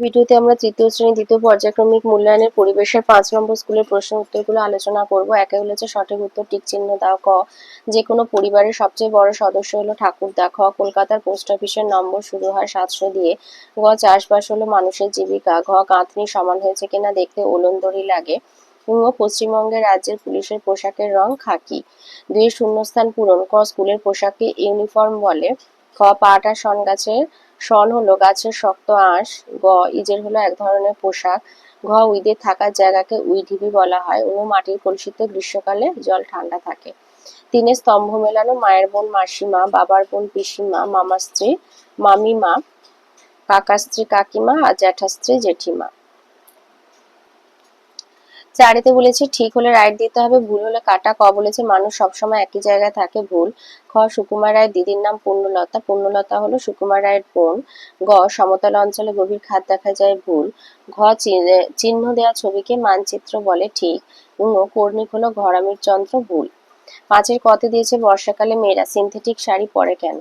ভিডিওতে আমরা তৃতীয় শ্রেণি, দ্বিতীয় পর্যায়ক্রমিক মূল্যায়নের পরিবেশের পাঁচ নম্বর স্কুলের প্রশ্ন উত্তরগুলো আলোচনা করব। একে হচ্ছে সঠিক উত্তর, টিক চিহ্ন দাও, ক। যে কোনো পরিবারের সবচেয়ে বড় সদস্য হলো ঠাকুরদা খ, কলকাতার পোস্ট অফিসের নম্বর শুরু হয় সাতশো দিয়ে। গ, চাষবাস হলো মানুষের জীবিকা। ঘ গাঁথনি সমান হয়েছে কিনা দেখতে ওলন্দরি লাগে। ও পশ্চিমবঙ্গের রাজ্যের পুলিশের পোশাকের রং খাকি। দুই, শূন্যস্থান পূরণ। ক, স্কুলের পোশাককে ইউনিফর্ম বলে। খ, পাটা শন গাছের শন হলো গাছের শক্ত আঁশ, গ, ইজের হলো এক ধরনের পোশাক ঘ, উইদের থাকার জায়গাকে উইঢিবি বলা হয় ও মাটির কলসিতে গ্রীষ্মকালে জল ঠান্ডা থাকে। তিনে স্তম্ভ মেলানো, মায়ের বোন মাসিমা, বাবার বোন পিসিমা, মামার স্ত্রী, মামিমা, কাকার স্ত্রী কাকিমা, আর জ্যাঠার স্ত্রী জেঠিমা। চারিতে বলেছে, ঠিক হলে রাইট দিতে হবে, ভুল হলে কাটা ক বলেছে। মানুষ সবসময় একই জায়গায় থাকে, ভুল। খ, সুকুমার রায়ের দিদির নাম পূর্ণলতা। পূর্ণলতা হলো সুকুমার রায়ের বোন। গ, সমতল অঞ্চলে গভীর খাদ দেখা যায়, ভুল। ঘ, চিহ্ন দেওয়া ছবিকে মানচিত্র বলে, ঠিক। কর্ণিক হলো ঘরামির যন্ত্র ভুল। পাঁচের কতে দিয়েছে, বর্ষাকালে মেয়েরা সিনথেটিক শাড়ি পরে কেন?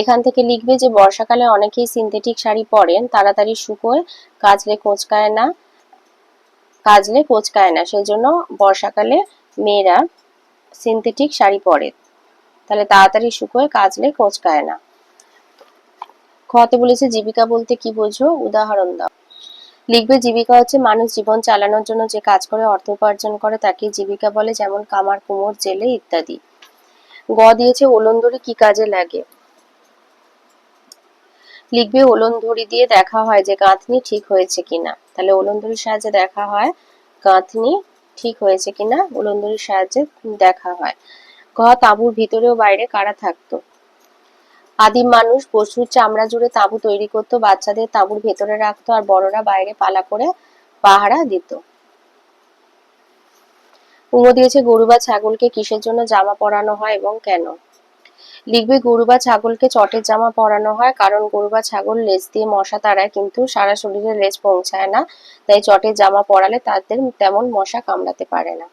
এখান থেকে লিখবে যে, বর্ষাকালে অনেকেই সিনথেটিক শাড়ি পরেন, তাড়াতাড়ি শুকোয় কাজলে কোঁচকায় না কাজলে কোচকায় না সেই জন্য বর্ষাকালে মেয়েরা সিনথেটিক শাড়ি পরে। তাহলে তাড়াতাড়ি শুকোয় কাজলে কোচকায় না। খতে বলেছে, জীবিকা বলতে কি বোঝো? উদাহরণ দাও। লিখবে, জীবিকা হচ্ছে মানুষ জীবন চালানোর জন্য যে কাজ করে, অর্থ উপার্জন করে, তাকে জীবিকা বলে যেমন কামার কুমোর, জেলে ইত্যাদি। গ দিয়েছে, ওলন্দরি কি কাজে লাগে? লিখবে ওলন ধরি দিয়ে দেখা হয় যে গাঁথনি ঠিক হয়েছে কিনা। তাহলে ওলন ধরির সাহায্যে দেখা হয় গাঁথনি ঠিক হয়েছে কিনা ওলন ধরির সাহায্যে দেখা হয়। গ তাঁবুর ভিতরে ও বাইরে কারা থাকতো? আদিম মানুষ পশুর চামড়া জুড়ে তাঁবু তৈরি করতো, বাচ্চাদের তাঁবুর ভেতরে রাখতো আর বড়রা বাইরে পালা করে পাহারা দিত। উমো দিয়েছে, গরু বা ছাগলকে কিসের জন্য জামা পরানো হয় এবং কেন? লিখবে, গরু বা ছাগলকে চটের জামা পরানো হয়, কারণ গরু বা ছাগল লেজ দিয়ে মশা তাড়ায়, কিন্তু সারা শরীরে লেজ পৌঁছায় না। তাই চটের জামা পরালে তাদের তেমন মশা কামড়াতে পারে না।